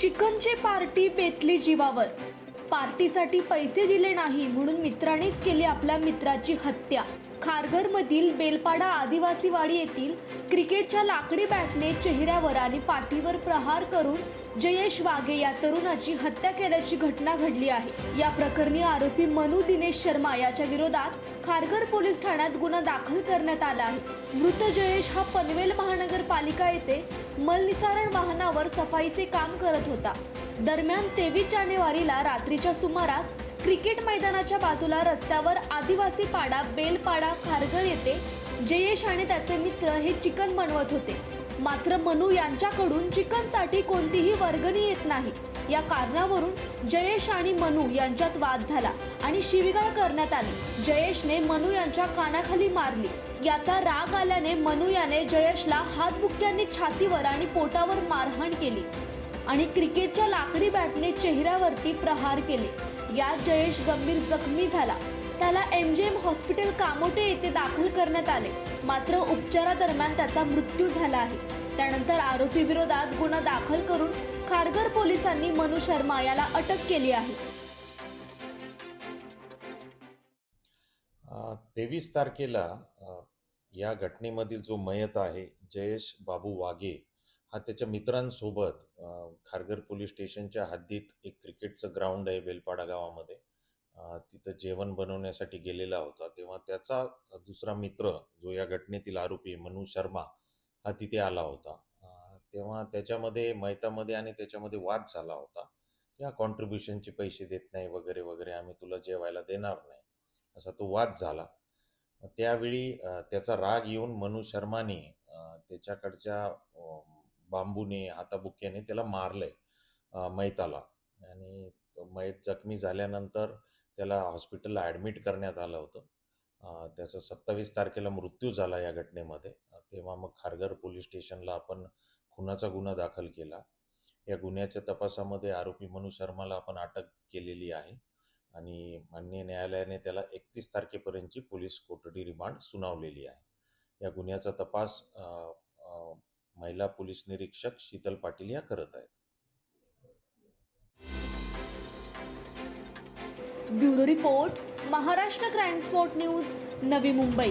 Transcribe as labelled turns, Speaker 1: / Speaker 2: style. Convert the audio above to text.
Speaker 1: चिकनची पार्टी बेतली जीवावर. पार्टीसाठी पैसे दिले नाही म्हणून मित्रानेच केली आपल्या मित्राची हत्या. खारघरमधील बेलपाडा आदिवासी वाडी येथील क्रिकेटच्या लाकडी बॅटने चेहऱ्यावर आणि पाठीवर प्रहार करून जयेश वाघे या तरुणाची हत्या केल्याची घटना घडली आहे. या प्रकरणी आरोपी मनु दिनेश शर्मा याच्या विरोधात खारघर पोलीस ठाण्यात गुन्हा दाखल करण्यात आला आहे. मृत जयेश हा पनवेल महानगरपालिका येथे मलनिसारण वाहनावर सफाईचे काम करत होता. दरम्यान तेवीस जानेवारीला रात्रीच्या सुमारास क्रिकेट मैदानाच्या बाजूला रस्त्यावर आदिवासी पाडा बेलपाडा खारघर येथे जयेश आणि त्याचे मित्र हे चिकन बनवत होते. मात्र मनू यांच्याकडून चिकनसाठी कोणतीही वर्गणी येत नाही. या कारणावरून जयेश आणि मनू यांच्यात वाद झाला आणि शिवीगाळ करण्यात आली. जयेशने मनू यांच्या कानाखाली मारली. याचा राग आल्याने मनू याने जयेशला हातबुक्क्यांनी छातीवर आणि पोटावर मारहाण केली. आणि क्रिकेटच्या लाकडी बॅटने चेहऱ्यावरती प्रहार केले. यात जयेश गंभीर जखमी झाला. त्याला M G M hospital Kamothe येथे दाखल करण्यात आले. मात्र उपचारादरम्यान त्याचा मृत्यू झाला आहे. त्यानंतर आरोपी विरोधात गुन्हा दाखल करून खारघर पोलिसांनी मनु शर्मा याला अटक केली आहे.
Speaker 2: तेवीस तारखेला या घटनेमधील जो मयत आहे जयेश बाबू वाघे हा त्याच्या मित्रांसोबत खारघर पोलीस स्टेशनच्या हद्दीत एक क्रिकेटचं ग्राउंड आहे बेलपाडा गावामध्ये. तिथं जेवण बनवण्यासाठी गेलेला होता. तेव्हा त्याचा दुसरा मित्र जो या घटनेतील आरोपी मनु शर्मा हा तिथे आला होता. तेव्हा त्याच्यामध्ये मैतामध्ये आणि त्याच्यामध्ये वाद झाला होता. या कॉन्ट्रीब्युशनचे पैसे देत नाही वगैरे वगैरे आम्ही तुला जेवायला देणार नाही असा तो वाद झाला. त्यावेळी त्याचा राग येऊन मनु शर्माने त्याच्याकडच्या बांबूने हाताबुक्याने त्याला मारलंय मैताला. आणि मयत मैत जखमी झाल्यानंतर त्याला हॉस्पिटलला ॲडमिट करण्यात आलं होतं. त्याचा सत्तावीस तारखेला मृत्यू झाला या घटनेमध्ये. तेव्हा मग खारघर पोलीस स्टेशनला आपण खुनाचा गुन्हा दाखल केला. या गुन्ह्याच्या तपासामध्ये आरोपी मनु शर्माला आपण अटक केलेली आहे. आणि माननीय न्यायालयाने त्याला एकतीस तारखेपर्यंतची पोलीस कोठडी रिमांड सुनावलेली आहे. या गुन्ह्याचा तपास महिला पोलीस निरीक्षक शीतल पाटील या करत आहेत.
Speaker 1: Bureau report Maharashtra crime spot news Navi Mumbai.